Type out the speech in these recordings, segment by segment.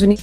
जुनी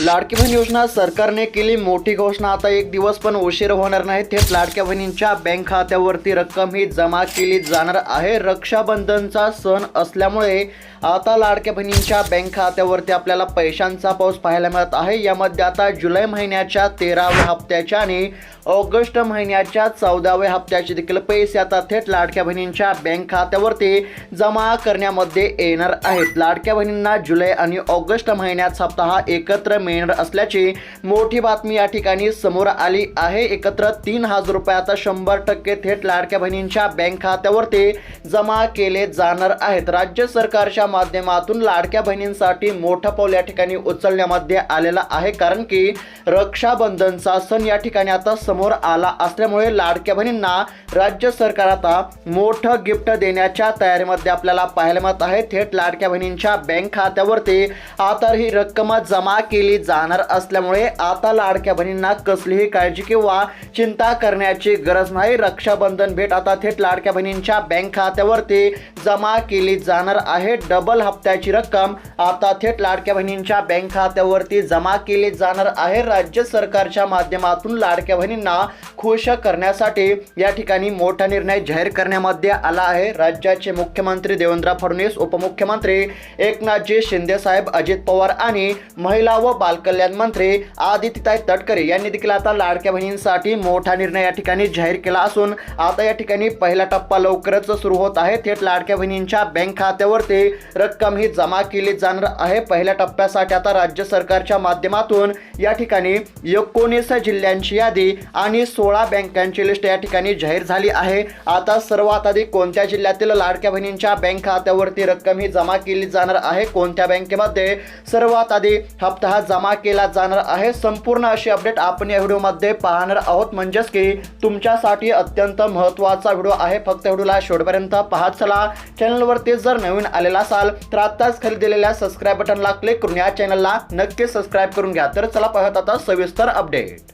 लाडकी बहीण योजना सरकारने केली मोठी घोषणा. आता एक दिवस पण उशीर होणार नाही. थेट लाडक्या बहिणींच्या बँक खात्यावरती रक्कम ही जमा केली जाणार आहे. रक्षाबंधनचा सण असल्यामुळे आता लाडक्या बहिणींच्या बँक खात्यावरती आपल्याला पैशांचा पाऊस पाहायला मिळत आहे. यामध्ये आता जुलै महिन्याच्या तेराव्या हप्त्याच्या आणि ऑगस्ट महिन्याच्या चौदाव्या हप्त्याचे देखील पैसे आता थेट लाडक्या बहिणींच्या बँक खात्यावरती जमा करण्यामध्ये येणार आहेत. लाडक्या बहिणींना जुलै आणि ऑगस्ट महिन्याचा हप्ता हा एकत्र मिळणार असल्याची मोठी बातमी या ठिकाणी समोर आली आहे. एकत्र तीन हजार रुपयाचा शंभर टक्के थेट लाडक्या बहिणींच्या बँक खात्यावरती जमा केले जाणार आहेत. राज्य सरकारच्या माध्यमातून लाडक्या बहिणींसाठी मोठं पाऊल या ठिकाणी उचलण्यामध्ये आलेलं आहे. कारण की रक्षाबंधनचा सण या ठिकाणी आता समोर आला असल्यामुळे लाडक्या बहिणींना राज्य सरकार आता मोठं गिफ्ट देण्याच्या तयारीमध्ये आपल्याला पाहायला मिळत आहे. थेट लाडक्या बहिणींच्या बँक खात्यावरती आता ही रक्कम जमा केली जाणार असल्यामुळे आता लाडक्या बहिणींना कसलीही काळजी किंवा चिंता करण्याची गरज नाही. रक्षाबंधन भेट आता थेट लाडक्या बहिणींच्या बँक खात्यावरती जमा केली जाणार आहे. डबल हप्त्याची रक्कम आता थेट लाडक्या बहिणींच्या बँक खात्यावरती जमा केली जाणार आहे. राज्य सरकारच्या माध्यमातून लाडक्या बहिणींना खुश करण्यासाठी या ठिकाणी मोठा निर्णय जाहीर करण्यामध्ये आला आहे. राज्याचे मुख्यमंत्री देवेंद्र फडणवीस उपमुख्यमंत्री एकनाथजी शिंदे साहेब अजित पवार आणि महिला व बालकल्याण मंत्री आदित्यताई तटकरे यांनी देखील आता लाडक्या बहिणींसाठी मोठा निर्णय या ठिकाणी जाहीर केला असून आता या ठिकाणी पहिला टप्पा लवकरच सुरू होत आहे. थेट लाडक्या बहिणींच्या बँक खात्यावरती रक्कम ही जमा केली जाणार आहे. पहिल्या टप्प्यासाठी आता राज्य सरकारच्या माध्यमातून या ठिकाणी एकोणीस जिल्ह्यांची यादी आणि सोळा बँकांची लिस्ट या ठिकाणी जाहीर झाली आहे. आता सर्वात आधी कोणत्या जिल्ह्यातील लाडक्या बहिणींच्या बँक खात्यावरती रक्कम ही जमा केली जाणार आहे? कोणत्या बँकेमध्ये? सर्वात आधी हप्ता हा जमा केला जाणार आहे. संपूर्ण अशी अपडेट आपण या व्हिडिओमध्ये पाहणार आहोत. म्हणजेच की तुमच्यासाठी अत्यंत महत्त्वाचा व्हिडिओ आहे. फक्त व्हिडिओला शेवटपर्यंत पाहत चला. चॅनलवरती जर नवीन आलेला असाल तर आत्ताच खाली दिलेल्या सबस्क्राईब बटनला क्लिक करून या चॅनलला नक्की सबस्क्राईब करून घ्या. तर चला पाहत आता सविस्तर अपडेट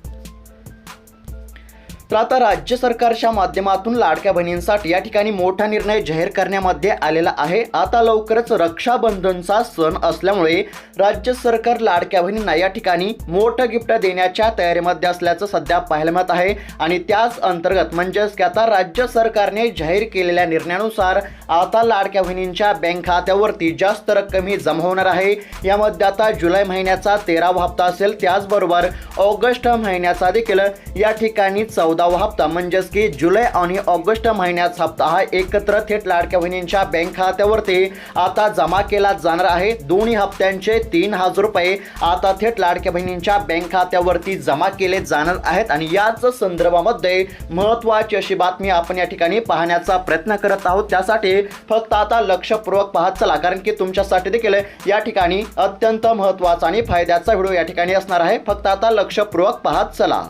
तर आता राज्य सरकारच्या माध्यमातून लाडक्या बहिणींसाठी या ठिकाणी मोठा निर्णय जाहीर करण्यामध्ये आलेला आहे. आता लवकरच रक्षाबंधनचा सण असल्यामुळे राज्य सरकार लाडक्या बहिणींना या ठिकाणी मोठं गिफ्ट देण्याच्या तयारीमध्ये असल्याचं सध्या पाहायला मिळत आहे. आणि त्याच अंतर्गत म्हणजेच की आता राज्य सरकारने जाहीर केलेल्या निर्णयानुसार आता लाडक्या बहिणींच्या बँक खात्यावरती जास्त रक्कम ही जमा होणार आहे. यामध्ये आता जुलै महिन्याचा तेरावा हप्ता असेल. त्याचबरोबर ऑगस्ट महिन्याचा देखील या ठिकाणी चौदा चौदावा हप्ता म्हणजेच की जुलै आणि ऑगस्ट महिन्याचा हप्ता हा एकत्र थेट लाडक्या बहिणींच्या बँक खात्यावरती आता जमा केला जाणार आहे. दोन्ही हप्त्यांचे तीन हजार रुपये आता थेट लाडक्या बहिणींच्या बँक खात्यावरती जमा केले जाणार आहेत. आणि याच संदर्भामध्ये महत्त्वाची अशी बातमी आपण या ठिकाणी पाहण्याचा प्रयत्न करत आहोत. त्यासाठी फक्त आता लक्षपूर्वक पाहत चला कारण की तुमच्यासाठी देखील या ठिकाणी अत्यंत महत्त्वाचा आणि फायद्याचा व्हिडिओ या ठिकाणी असणार आहे. फक्त आता लक्षपूर्वक पाहत चला.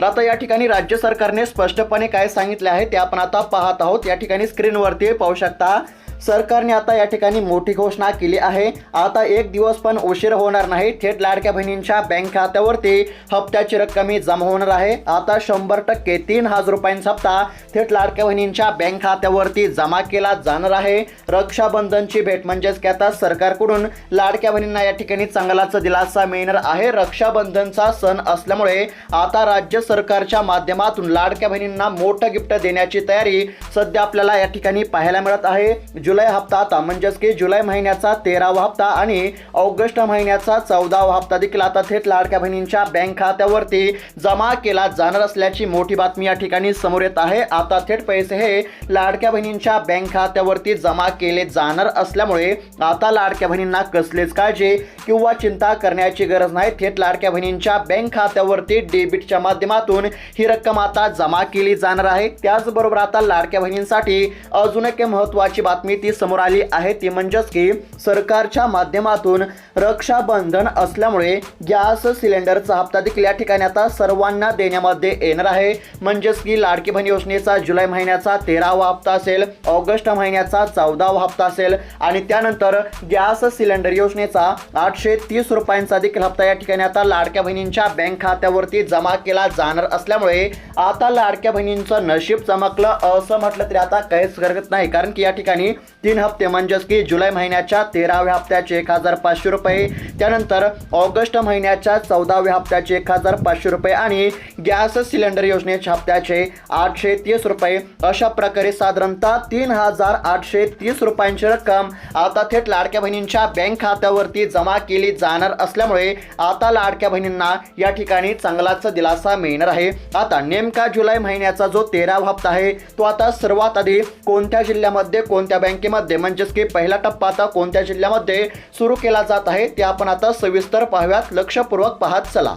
तर आता या ठिकाणी राज्य सरकारने स्पष्टपणे काय सांगितले आहे ते आपण आता पाहत आहोत. या ठिकाणी स्क्रीनवरती पाहू शकता. सरकारने आता या ठिकाणी मोठी घोषणा केली आहे. आता एक दिवस पण उशीर होणार नाही. थेट लाडक्या बहिणींच्या बँक खात्यावरती हप्त्याची रक्कमही जमा होणार आहे. आता शंभर टक्के तीन हजार रुपयांचा हप्ता थेट लाडक्या बहिणींच्या बँक खात्यावरती जमा केला जाणार आहे. रक्षाबंधनची भेट म्हणजेच की आता सरकारकडून लाडक्या बहिणींना या ठिकाणी चांगलाच दिलासा मिळणार आहे. रक्षाबंधनचा सण असल्यामुळे आता राज्य सरकारच्या माध्यमातून लाडक्या बहिणींना मोठं गिफ्ट देण्याची तयारी सध्या आपल्याला या ठिकाणी पाहायला मिळत आहे. जुलै हप्ता आता म्हणजेच की जुलै महिन्याचा तेरावा हप्ता आणि ऑगस्ट महिन्याचा चौदावा हप्ता देखील आता थेट लाडक्या बहिणींच्या बँक खात्यावरती जमा केला जाणार असल्याची मोठी बातमी या ठिकाणी समोर येत आहे. आता थेट पैसे हे लाडक्या बहिणींच्या बँक खात्यावरती जमा केले जाणार असल्यामुळे आता लाडक्या बहिणींना कसलीच काळजी किंवा चिंता करण्याची गरज नाही. थेट लाडक्या बहिणींच्या बँक खात्यावरती डेबिटच्या माध्यमातून ही रक्कम आता जमा केली जाणार आहे. त्याचबरोबर आता लाडक्या बहिणींसाठी अजून एक महत्त्वाची बातमी ती समोर आली आहे. ती म्हणजेच की सरकारच्या माध्यमातून रक्षाबंधन असल्यामुळे गॅस सिलेंडरचा हप्ता देखील या ठिकाणी आता सर्वांना देण्यामध्ये येणार आहे. म्हणजेच की लाडकी बहीण योजनेचा जुलै महिन्याचा तेरावा हप्ता असेल ऑगस्ट महिन्याचा चौदावा हप्ता असेल आणि त्यानंतर गॅस सिलेंडर योजनेचा आठशे तीस रुपयांचा देखील हप्ता या ठिकाणी आता लाडक्या बहिणींच्या बँक खात्यावरती जमा केला जाणार असल्यामुळे आता लाडक्या बहिणींचं नशीब चमकलं असं म्हटलं तरी आता काहीच हरकत नाही. कारण की या ठिकाणी तीन हप्ते म्हणजेच की जुलै महिन्याच्या तेराव्या हप्त्याचे एक हजार पाचशे रुपये. त्यानंतर ऑगस्ट महिन्याच्या चौदाव्या हप्त्याचे एक हजार पाचशे रुपये आणि गॅस सिलेंडर योजनेच्या हप्त्याचे आठशे तीस रुपये. अशा प्रकारे साधारणतः तीन हजार आठशे तीस रुपयांची रक्कम आता थेट लाडक्या बहिणींच्या बँक खात्यावरती जमा केली जाणार असल्यामुळे आता लाडक्या बहिणींना या ठिकाणी चांगलाच दिलासा मिळणार आहे. आता नेमका जुलै महिन्याचा जो तेरावा हप्ता आहे तो आता सर्वात आधी कोणत्या जिल्ह्यामध्ये कोणत्या बँकेमध्ये म्हणजेच की पहिला टप्पा आता कोणत्या जिल्ह्यामध्ये सुरू केला जात आहे ते आपण आता सविस्तर पाहूयात लक्षपूर्वक पाहत चला.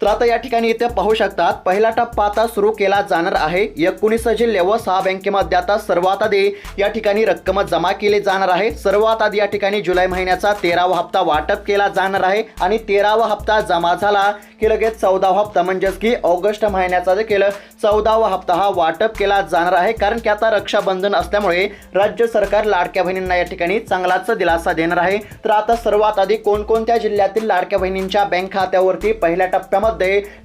तर आता या ठिकाणी इथे पाहू शकतात पहिला टप्पा आता सुरू केला जाणार आहे. एकोणीस जिल्हे व सहा बँकेमध्ये आता सर्वात आधी या ठिकाणी रक्कम जमा केली जाणार आहे. सर्वात आधी या ठिकाणी जुलै महिन्याचा तेरावा हप्ता वाटप केला जाणार आहे आणि तेरावा हप्ता जमा झाला की लगेच चौदावा हप्ता म्हणजेच की ऑगस्ट महिन्याचा देखील चौदावा हप्ता हा वाटप केला जाणार आहे. कारण की आता रक्षाबंधन असल्यामुळे राज्य सरकार लाडक्या बहिणींना या ठिकाणी चांगलाच दिलासा देणार आहे. तर आता सर्वात आधी कोणकोणत्या जिल्ह्यातील लाडक्या बहिणींच्या बँक खात्यावरती पहिल्या टप्प्यामध्ये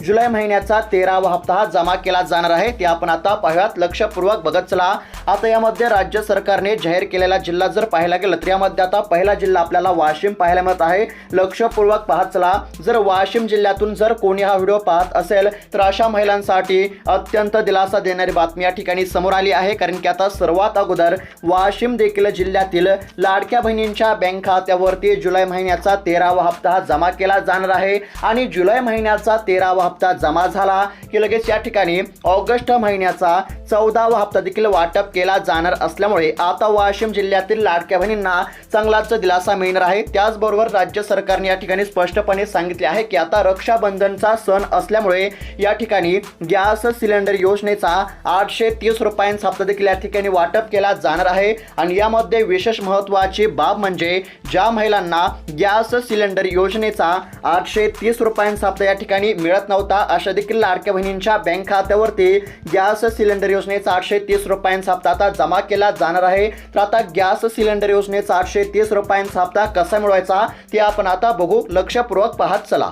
जुलै महिन्याचा तेरावा हप्ता जमा केला जाणार आहे. ते आपण आता पाहूयात. लक्षपूर्वक बघत चला. आता यामध्ये राज्य सरकारने जाहीर केलेला जिल्हा जर पाहायला गेलं तर यामध्ये आता पहिला जिल्हा आपल्याला वाशिम पाहायला मिळत आहे. लक्षपूर्वक पाहत चला. जर वाशिम जिल्ह्यातून जर कोणी हा व्हिडिओ पाहत असेल तर अशा महिलांसाठी अत्यंत दिलासा देणारी बातमी या ठिकाणी समोर आली आहे. कारण की आता सर्वात अगोदर वाशिम देखील जिल्ह्यातील लाडक्या बहिणींच्या बँक खात्यावरती जुलै महिन्याचा तेरावा हप्ता जमा केला जाणार आहे. आणि जुलै महिन्याचा तेरावा हप्ता जमा झाला. की लगेच या ठिकाणी ऑगस्ट महिन्याचा चौदावा हप्ता देखील वाटप केला जाणार असल्यामुळे आता वाशिम जिल्ह्यातील लाडक्या बहिणींना चांगलाच दिलासा मिळणार आहे. त्याचबरोबर राज्य सरकारने या ठिकाणी स्पष्टपणे सांगितले आहे की आता रक्षाबंधनचा सण असल्यामुळे या ठिकाणी गॅस सिलेंडर योजनेचा आठशे तीस रुपयांचा हप्ता देखील या ठिकाणी वाटप केला जाणार आहे. आणि यामध्ये विशेष महत्त्वाची बाब म्हणजे ज्या महिलांना गॅस सिलेंडर योजनेचा आठशे तीस रुपयांचा हप्ता या ठिकाणी मिळत नव्हता. अशा देखील लाडक्या बहिणींच्या बँक खात्यावरती गॅस सिलेंडर योजनेचा आठशे तीस रुपयांचा हप्ता आता जमा केला जाणार आहे. तर आता गॅस सिलेंडर योजनेचा आठशे तीस रुपयांचा हप्ता कसा मिळवायचा ते आपण आता बघू. लक्षपूर्वक पाहत चला.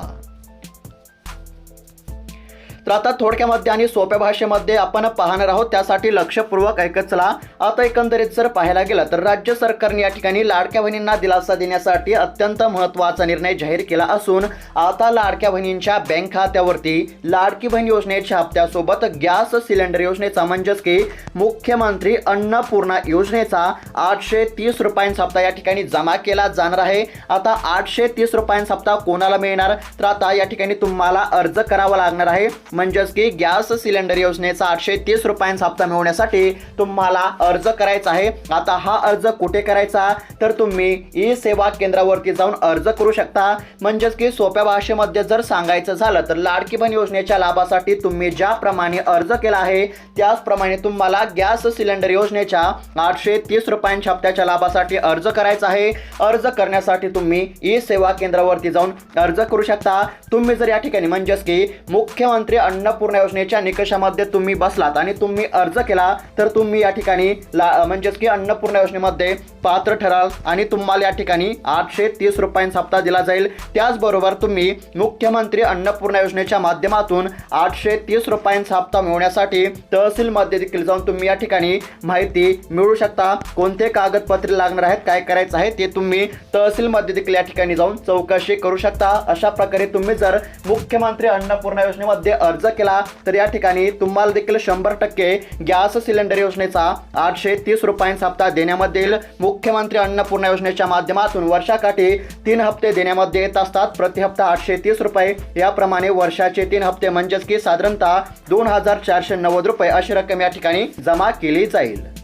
तर आता थोडक्यामध्ये आणि सोप्या भाषेमध्ये आपण पाहणार आहोत. त्यासाठी लक्षपूर्वक ऐकत चला. आता एकंदरीत जर पाहायला गेलं तर राज्य सरकारने या ठिकाणी लाडक्या बहिणींना दिलासा देण्यासाठी अत्यंत महत्त्वाचा निर्णय जाहीर केला असून आता लाडक्या बहिणींच्या बँक खात्यावरती लाडकी बहीण योजनेच्या हप्त्यासोबत गॅस सिलेंडर योजनेचा म्हणजेच की मुख्यमंत्री अन्नपूर्णा योजनेचा आठशे तीस रुपयांचा हप्ता या ठिकाणी जमा केला जाणार आहे. आता आठशे तीस रुपयांचा हप्ता कोणाला मिळणार? तर आता या ठिकाणी तुम्हाला अर्ज करावा लागणार आहे. म्हणजेच की गॅस सिलेंडर योजनेचा आठशे तीस रुपयांचा हप्ता मिळवण्यासाठी तुम्हाला अर्ज करायचा आहे. आता हा अर्ज कुठे करायचा? तर तुम्ही ई सेवा केंद्रावरती जाऊन अर्ज करू शकता. म्हणजेच की सोप्या भाषेमध्ये जर सांगायचं झालं तर लाडकी बहीण योजनेच्या लाभासाठी तुम्ही ज्याप्रमाणे अर्ज केला आहे त्याचप्रमाणे तुम्हाला गॅस सिलेंडर योजनेच्या आठशे तीस रुपयांच्या हप्त्याच्या लाभासाठी अर्ज करायचा आहे. अर्ज करण्यासाठी तुम्ही ई सेवा केंद्रावरती जाऊन अर्ज करू शकता. तुम्ही जर या ठिकाणी म्हणजेच की मुख्यमंत्री अन्नपूर्णा योजनेच्या निकषामध्ये तुम्ही बसलात आणि तुम्ही अर्ज केला तर तुम्ही या ठिकाणी ला म्हणजेच की अन्नपूर्णा योजनेमध्ये पात्र ठराल आणि तुम्हाला या ठिकाणी आठशे तीस रुपयांचा हप्ता दिला जाईल. त्याचबरोबर तुम्ही मुख्यमंत्री अन्नपूर्णा योजनेच्या माध्यमातून आठशे तीस रुपयांचा हप्ता मिळवण्यासाठी तहसीलमध्ये देखील जाऊन तुम्ही या ठिकाणी माहिती मिळू शकता. कोणते कागदपत्रे लागणार आहेत काय करायचं आहे ते तुम्ही तहसीलमध्ये देखील या ठिकाणी जाऊन चौकशी करू शकता. अशा प्रकारे तुम्ही जर मुख्यमंत्री अन्नपूर्णा योजनेमध्ये अर्ज केला तर या ठिकाणी तुम्हाला देखील शंभर टक्के गॅस सिलेंडर योजनेचा आठशे तीस रुपयांचा हप्ता देण्यामध्ये येईल. मुख्यमंत्री अन्नपूर्णा योजनेच्या माध्यमातून वर्षाकाठी तीन हप्ते देण्यामध्ये येत असतात. प्रति हप्ता आठशे तीस रुपये. याप्रमाणे वर्षाचे तीन हप्ते म्हणजेच की साधारणतः दोन हजार चारशे नव्वद रुपये अशी रक्कम या ठिकाणी जमा केली जाईल.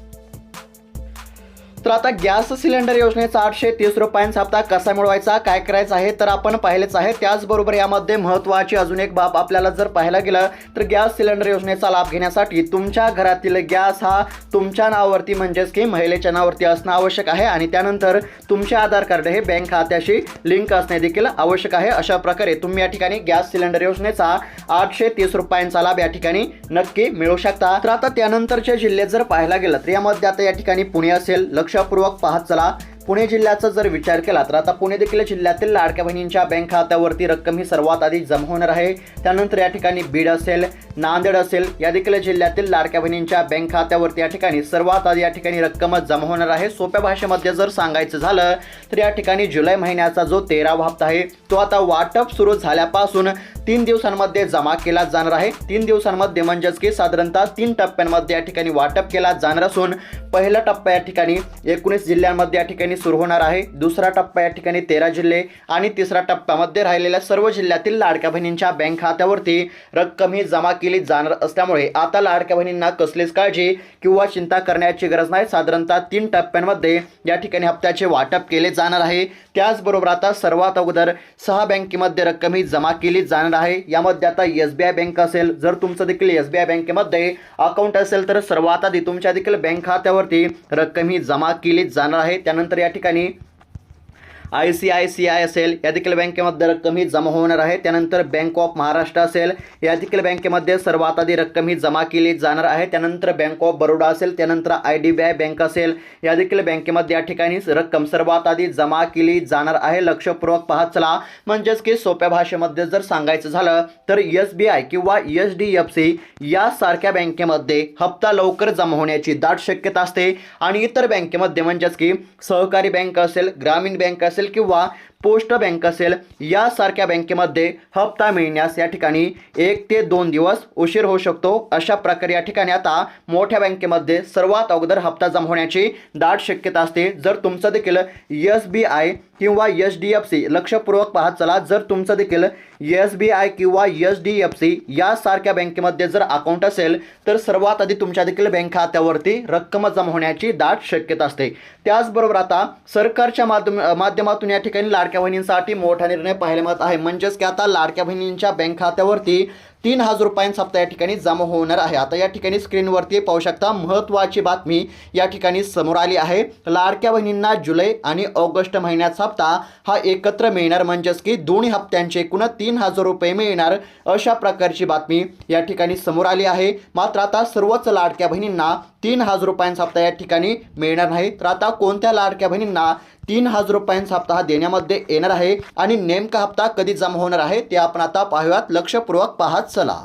तर आता गॅस सिलेंडर योजनेचा आठशे तीस रुपयांचा हप्ता कसा मिळवायचा काय करायचं आहे तर आपण पाहिलेच आहे. त्याचबरोबर यामध्ये महत्त्वाची अजून एक बाब आपल्याला जर पाहायला गेलं तर गॅस सिलेंडर योजनेचा लाभ घेण्यासाठी तुमच्या घरातील गॅस हा तुमच्या नावावरती म्हणजेच की महिलेच्या नावावरती असणं आवश्यक आहे आणि त्यानंतर तुमचे आधार कार्ड हे बँक खात्याशी लिंक असणे देखील आवश्यक आहे. अशा प्रकारे तुम्ही या ठिकाणी गॅस सिलेंडर योजनेचा आठशे तीस रुपयांचा लाभ या ठिकाणी नक्की मिळू शकता. तर आता त्यानंतरचे जिल्हे जर पाहायला गेलं तर यामध्ये आता या ठिकाणी पुणे असेल लक्ष लक्षपूर्वक पाहत चला. पुणे जिल्ह्याचा जर विचार केला तर आता पुणे देखील जिल्ह्यातील लाडक्या बहिणींच्या बँक खात्यावरती रक्कम ही सर्वात आधी जमा होणार आहे. त्यानंतर या ठिकाणी बीड असेल नांदेड असेल या देखील जिल्ह्यातील लाडक्या बहिणींच्या बँक खात्यावरती या ठिकाणी सर्वात आधी या ठिकाणी रक्कम जमा होणार आहे. सोप्या भाषेमध्ये जर सांगायचं झालं तर या ठिकाणी जुलै महिन्याचा जो तेरावा हप्ता आहे तो आता वाटप सुरू झाल्यापासून तीन दिवसांमध्ये जमा केला जाणार आहे. तीन दिवसांमध्ये म्हणजेच की साधारणतः तीन टप्प्यांमध्ये या ठिकाणी वाटप केला जाणार असून पहिला टप्पा या ठिकाणी एकोणीस जिल्ह्यांमध्ये या ठिकाणी सुरू होणार आहे. दुसरा टप्पा या ठिकाणी तेरा जिल्हे आणि तिसरा टप्प्यामध्ये राहिलेल्या सर्व जिल्ह्यातील लाडक्या बहिणींच्या बँक खात्यावरती रक्कम ही जमा केली जाणार असल्यामुळे आता लाडक्या बहिणींना कसलीच काळजी किंवा चिंता करण्याची गरज नाही. साधारणतः तीन टप्प्यांमध्ये या ठिकाणी हप्त्याचे वाटप केले जाणार आहे. त्याचबरोबर आता सर्वात अगोदर सहा बँकेमध्ये रक्कम ही जमा केली जाणार आहे. यामध्ये आता एस बी आय बँक असेल जर तुमचं देखील एस बी आय बँकेमध्ये अकाउंट असेल तर सर्वात आधी तुमच्या देखील बँक खात्यावरती रक्कम ही जमा केली जाणार आहे. त्यानंतर या ठिकाणी I C I C I असेल या देखील बँकेमध्ये रक्कम ही जमा होणार आहे. त्यानंतर बँक ऑफ महाराष्ट्र असेल या देखील बँकेमध्ये सर्वात आधी रक्कम ही जमा केली जाणार आहे. त्यानंतर बँक ऑफ बरोडा असेल त्यानंतर I D B I bank असेल. या देखील बँकेमध्ये या ठिकाणी रक्कम सर्वात आधी जमा केली जाणार आहे. लक्षपूर्वक पाहत चला. म्हणजेच की सोप्या भाषेमध्ये जर सांगायचं झालं तर एस बी आय किंवा एच डी एफ सी यासारख्या बँकेमध्ये हप्ता लवकर जमा होण्याची दाट शक्यता असते. आणि इतर बँकेमध्ये म्हणजेच की सहकारी बँक असेल ग्रामीण बँक असेल किंवा पोस्ट बँक असेल यासारख्या बँकेमध्ये हप्ता मिळण्यास या ठिकाणी एक ते दोन दिवस उशीर होऊ शकतो. अशा प्रकारे या ठिकाणी आता मोठ्या बँकेमध्ये सर्वात अगोदर हप्ता जमा होण्याची दाट शक्यता असते. जर तुमचं देखील एस बी आय किंवा एच डी एफ सी लक्षपूर्वक पाहत चला जर तुमचं देखील एस बी आय किंवा एच डी एफ सी यासारख्या बँकेमध्ये जर अकाउंट असेल तर सर्वात आधी तुमच्या देखील बँक खात्यावरती रक्कम जमा होण्याची दाट शक्यता असते. त्याचबरोबर आता सरकारच्या माध्यम माध्यमातून या ठिकाणी लाडक्या बहिणींसाठी मोठा निर्णय पाहायला मिळत आहे. म्हणजेच की आता लाडक्या बहिणींच्या बँक खात्यावरती तीन हजार रुपयांचा हप्ता या ठिकाणी जमा होणार आहे. आता या ठिकाणी स्क्रीनवरती पाहू शकता महत्त्वाची बातमी या ठिकाणी समोर आली आहे. लाडक्या बहिणींना जुलै आणि ऑगस्ट महिन्याचा हप्ता हा एकत्र मिळणार. म्हणजेच की दोन्ही हप्त्यांचे एकूण तीन हजार रुपये मिळणार अशा प्रकारची बातमी या ठिकाणी समोर आली आहे. मात्र आता सर्वच लाडक्या बहिणींना तीन हजार रुपयांचा हप्ता या ठिकाणी मिळणार नाही. तर आता कोणत्या लाडक्या बहिणींना तीन हजार रुपयांचा हप्ता हा देण्यामध्ये येणार आहे आणि नेमका हप्ता कधी जमा होणार आहे ते आपण आता पाहूयात. लक्षपूर्वक पाहत चला.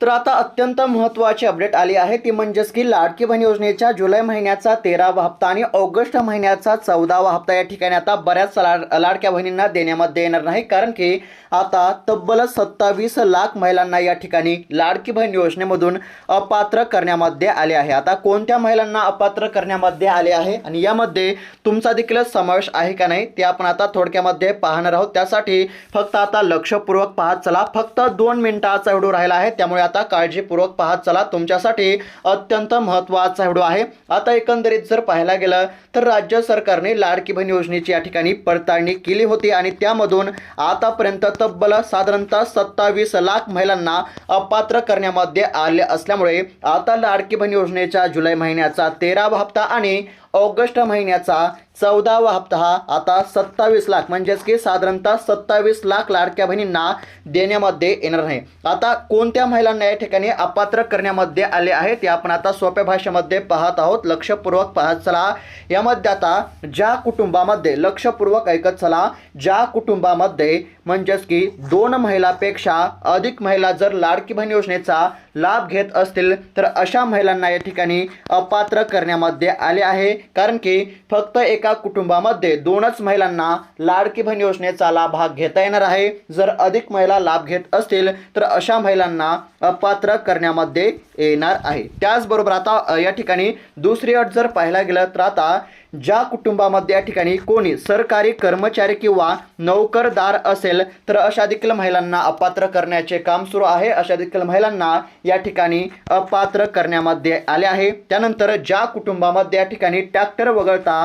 तर आता अत्यंत महत्त्वाची अपडेट आली आहे. ती म्हणजेच की लाडकी बहीण योजनेच्या जुलै महिन्याचा तेरावा हप्ता आणि ऑगस्ट महिन्याचा चौदावा हप्ता या ठिकाणी आता बऱ्याच लाड लाडक्या बहिणींना देण्यामध्ये येणार नाही. कारण की आता तब्बल सत्तावीस लाख महिलांना या ठिकाणी लाडकी बहीण योजनेमधून अपात्र करण्यामध्ये आले आहे. आता कोणत्या महिलांना अपात्र करण्यामध्ये आले आहे आणि यामध्ये तुमचा देखील समावेश आहे का नाही ते आपण आता थोडक्यामध्ये पाहणार आहोत. त्यासाठी फक्त आता लक्षपूर्वक पाहत चला. फक्त दोन मिनिटाचा व्हिडिओ राहिला आहे. त्यामुळे आता काळजीपूर्वक पाहत चला. तुमच्यासाठी अत्यंत महत्त्वाचा व्हिडिओ आहे. आता एकंदरीत जर पाहायला गेलं तर राज्य सरकारने लाडकी बहीण योजनेची या ठिकाणी पडताळणी केली होती आणि त्यामधून आतापर्यंत तब्बल साधारणतः सत्तावीस लाख महिलांना अपात्र करण्यामध्ये आले असल्यामुळे आता लाडकी बहीण योजनेच्या जुलै महिन्याचा तेरावा हप्ता आणि ऑगस्ट महिन्याचा चौदावा हप्ता हा आता सत्तावीस लाख म्हणजेच की साधारणतः सत्तावीस लाख लाडक्या बहिणींना देण्यामध्ये येणार नाही आता कोणत्या महिलांना या ठिकाणी अपात्र करण्यामध्ये आले आहे ते आपण आता सोप्या भाषेमध्ये पाहत आहोत. लक्षपूर्वक पाहत चला. यामध्ये आता ज्या कुटुंबामध्ये लक्षपूर्वक ऐकत चला. ज्या कुटुंबामध्ये म्हणजेच की दोन महिलापेक्षा अधिक महिला जर लाडकी बहीण योजनेचा लाभ घेत असतील तर अशा महिलांना या ठिकाणी अपात्र करण्यामध्ये आले आहे. कारण की फक्त एका कुटुंबामध्ये दोनच महिलांना लाडकी बहीण योजनेचा लाभ हा घेता येणार आहे. जर अधिक महिला लाभ घेत असतील तर अशा महिलांना अपात्र करण्यामध्ये येणार आहे. त्याचबरोबर आता या ठिकाणी दुसरी अट जर पाहायला गेलं तर आता ज्या कुटुंबामध्ये या ठिकाणी कोणी सरकारी कर्मचारी किंवा नोकरदार असेल तर अशा देखील महिलांना अपात्र करण्याचे काम सुरू आहे. अशा देखील महिलांना या ठिकाणी अपात्र करण्यामध्ये आले आहे. त्यानंतर ज्या कुटुंबामध्ये या ठिकाणी ट्रॅक्टर वगळता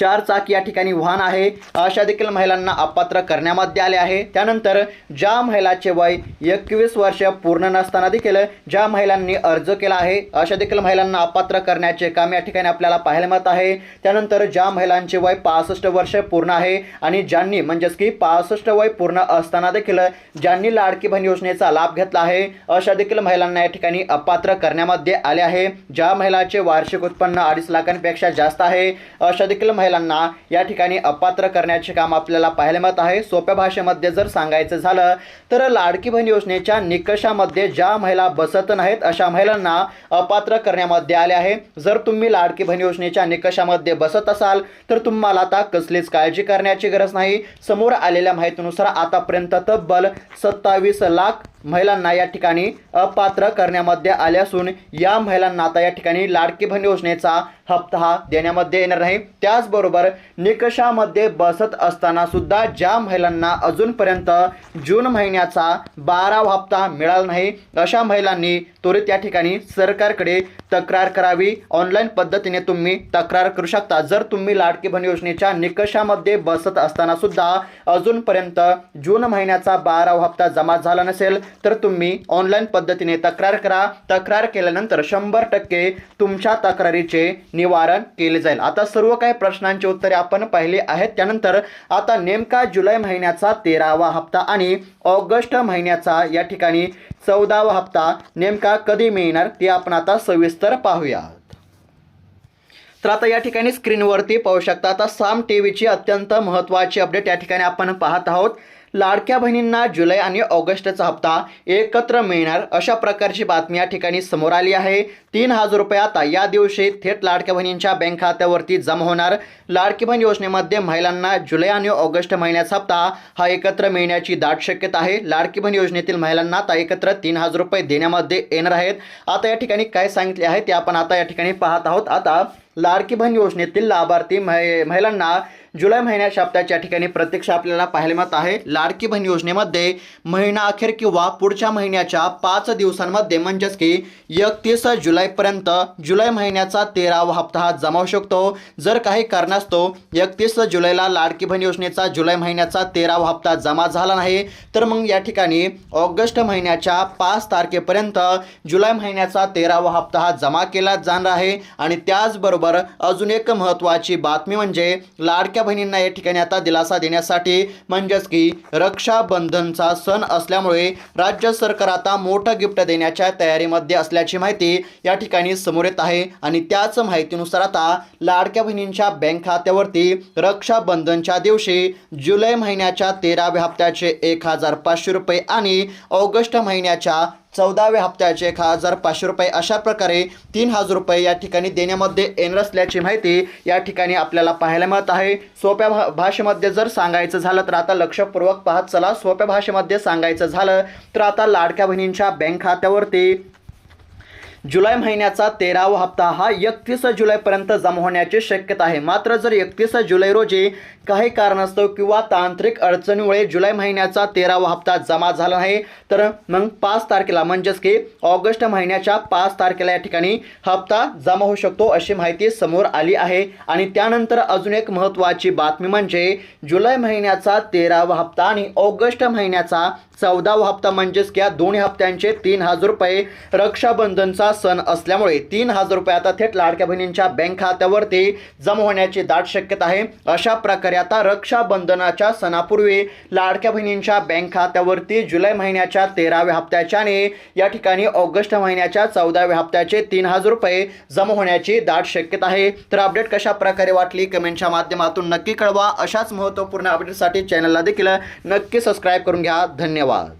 चार चाक या ठिकाणी वाहन आहे. अशा देखील महिलांना अपात्र करण्यामध्ये आले आहे. त्यानंतर ज्या महिलाचे वय एकवीस वर्ष पूर्ण नसताना देखील ज्या महिलांनी अर्ज केला आहे अशा देखील महिलांना अपात्र करण्याचे काम या ठिकाणी आपल्याला पाहायला मिळत आहे. त्यानंतर ज्या महिलांचे वय पासष्ट वर्ष पूर्ण आहे आणि ज्यांनी म्हणजेच की पासष्ट वय पूर्ण असताना देखील ज्यांनी लाडकी बहीण योजनेचा लाभ घेतला आहे अशा देखील महिलांना या ठिकाणी अपात्र करण्यामध्ये आले आहे. ज्या महिलाचे वार्षिक उत्पन्न अडीच लाखांपेक्षा जास्त आहे अशा देखील महिला महिलांना या ठिकाणी अपात्र करण्याचे काम आपल्याला पाहायला मिळत आहे. सोप्या भाषेमध्ये जर सांगायचं झालं तर लाडकी बहीण योजनेच्या निकषामध्ये ज्या महिला बसत नाहीत अशा महिलांना अपात्र करण्यामध्ये आले आहे. जर तुम्ही लाडकी बहीण योजनेच्या निकषामध्ये बसत असाल तर तुम्हाला आता कसलीच काळजी करण्याची गरज नाही. समोर आलेल्या माहितीनुसार आतापर्यंत तब्बल सत्तावीस लाख महिलांना या ठिकाणी अपात्र करण्यामध्ये आले असून या महिलांना आता या ठिकाणी लाडकी बहीण योजनेचा हप्ता हा देण्यामध्ये येणार नाही त्याचबरोबर निकषामध्ये बसत असताना सुद्धा ज्या महिलांना अजूनपर्यंत जून महिन्याचा बारावा हप्ता मिळाला नाही अशा महिलांनी त्वरित या ठिकाणी सरकारकडे तक्रार करावी. ऑनलाईन पद्धतीने तुम्ही तक्रार करू शकता. जर तुम्ही लाडकी बहीण योजनेच्या निकषामध्ये बसत असताना सुद्धा अजूनपर्यंत जून महिन्याचा बारावा हप्ता जमा झाला नसेल तर तुम्ही ऑनलाईन पद्धतीने तक्रार करा. तक्रार केल्यानंतर शंभर टक्के तुमच्या तक्रारीचे निवारण केले जाईल. आता सर्व काही प्रश्नांची उत्तरे आपण पाहिली आहेत. त्यानंतर आता नेमका जुलै महिन्याचा तेरावा हप्ता आणि ऑगस्ट महिन्याचा या ठिकाणी चौदावा हप्ता नेमका कधी मिळणार ते आपण आता सविस्तर पाहूयात. तर आता या ठिकाणी स्क्रीनवरती पाहू शकता आता साम टी व्हीची अत्यंत महत्त्वाची अपडेट या ठिकाणी आपण पाहत आहोत. लाडक्या बहिणींना जुलै आणि ऑगस्टचा हप्ता एकत्र मिळणार अशा प्रकारची बातमी या ठिकाणी समोर आली आहे. तीन हजार रुपये आता या दिवशी थेट लाडक्या बहिणींच्या बँक खात्यावरती जमा होणार. लाडकी बहीण योजनेमध्ये महिलांना जुलै आणि ऑगस्ट महिन्याचा हप्ता हा एकत्र मिळण्याची दाट शक्यता आहे. लाडकी बहीण योजनेतील महिलांना आता एकत्र तीन हजार रुपये देण्यामध्ये येणार आहेत. आता या ठिकाणी काय सांगितले आहे ते आपण आता या ठिकाणी पाहत आहोत. आता लाडकी बहीण योजनेतील लाभार्थी महि महिलांना जुलै महिन्याच्या हप्त्याच्या ठिकाणी प्रत्यक्ष आपल्याला पाहायला मिळत आहे. लाडकी बहीण योजनेमध्ये महिना अखेर किंवा पुढच्या महिन्याच्या पाच दिवसांमध्ये म्हणजेच की एकतीस जुलैपर्यंत जुलै महिन्याचा तेरावा हप्ता हा जमावू शकतो. जर काही कारणास्तव एकतीस जुलैला लाडकी बहीण योजनेचा जुलै महिन्याचा तेरावा हप्ता जमा झाला नाही तर मग या ठिकाणी ऑगस्ट महिन्याच्या पाच तारखेपर्यंत जुलै महिन्याचा तेरावा हप्ता हा जमा केला जाणार आहे. आणि त्याचबरोबर अजून एक महत्त्वाची बातमी म्हणजे लाडक्या बहिणींना या ठिकाणी आता दिलासा देण्यासाठी म्हणजेच की रक्षाबंधनचा सण असल्यामुळे राज्य सरकार आता मोठं गिफ्ट देण्याच्या तयारीमध्ये असल्याची माहिती या ठिकाणी समोर येत आहे. आणि त्याच माहितीनुसार आता लाडक्या बहिणींच्या बँक खात्यावरती रक्षाबंधनच्या दिवशी जुलै महिन्याच्या तेराव्या हप्त्याचे एक हजार पाचशे रुपये आणि ऑगस्ट महिन्याच्या चौदाव्या हप्त्याचे एक हजार पाचशे रुपये अशा प्रकारे तीन हजार रुपये या ठिकाणी देण्यामध्ये येणार असल्याची माहिती या ठिकाणी आपल्याला पाहायला मिळत आहे. सोप्या भा भाषेमध्ये जर सांगायचं झालं तर आता लक्षपूर्वक पाहत चला. सोप्या भाषेमध्ये सांगायचं झालं तर आता लाडक्या बहिणींच्या बँक खात्यावरती जुलै महिन्याचा तेरावा हप्ता हा एकतीस जुलैपर्यंत जमा होण्याची शक्यता आहे. मात्र जर एकतीस जुलै रोजी काही कारणास्तव किंवा तांत्रिक अडचणीमुळे जुलै महिन्याचा तेरावा हप्ता जमा झाला नाही तर मग पाच तारखेला म्हणजेच की ऑगस्ट महिन्याच्या पाच तारखेला या ठिकाणी हप्ता जमा होऊ शकतो अशी माहिती समोर आली आहे. आणि त्यानंतर अजून एक महत्त्वाची बातमी म्हणजे जुलै महिन्याचा तेरावा हप्ता आणि ऑगस्ट महिन्याचा चौदावा हप्ता म्हणजेच की या दोन्ही हप्त्यांचे तीन हजार रुपये रक्षाबंधनचा सण असल्यामुळे तीन हजार रुपये आता थेट लाडक्या बहिणींच्या बँक खात्यावरती जमा होण्याची दाट शक्यता आहे. अशा प्रकारे आता रक्षाबंधनाच्या सणापूर्वी लाडक्या बहिणींच्या बँक खात्यावरती जुलै महिन्याच्या तेराव्या हप्त्याच्या आणि या ठिकाणी ऑगस्ट महिन्याच्या चौदाव्या हप्त्याचे तीन हजार रुपये जमा होण्याची दाट शक्यता आहे. तर अपडेट कशा प्रकारे वाटली कमेंटच्या माध्यमातून नक्की कळवा. अशाच महत्त्वपूर्ण अपडेटसाठी चॅनलला देखील नक्की सबस्क्राईब करून घ्या. धन्यवाद. lá,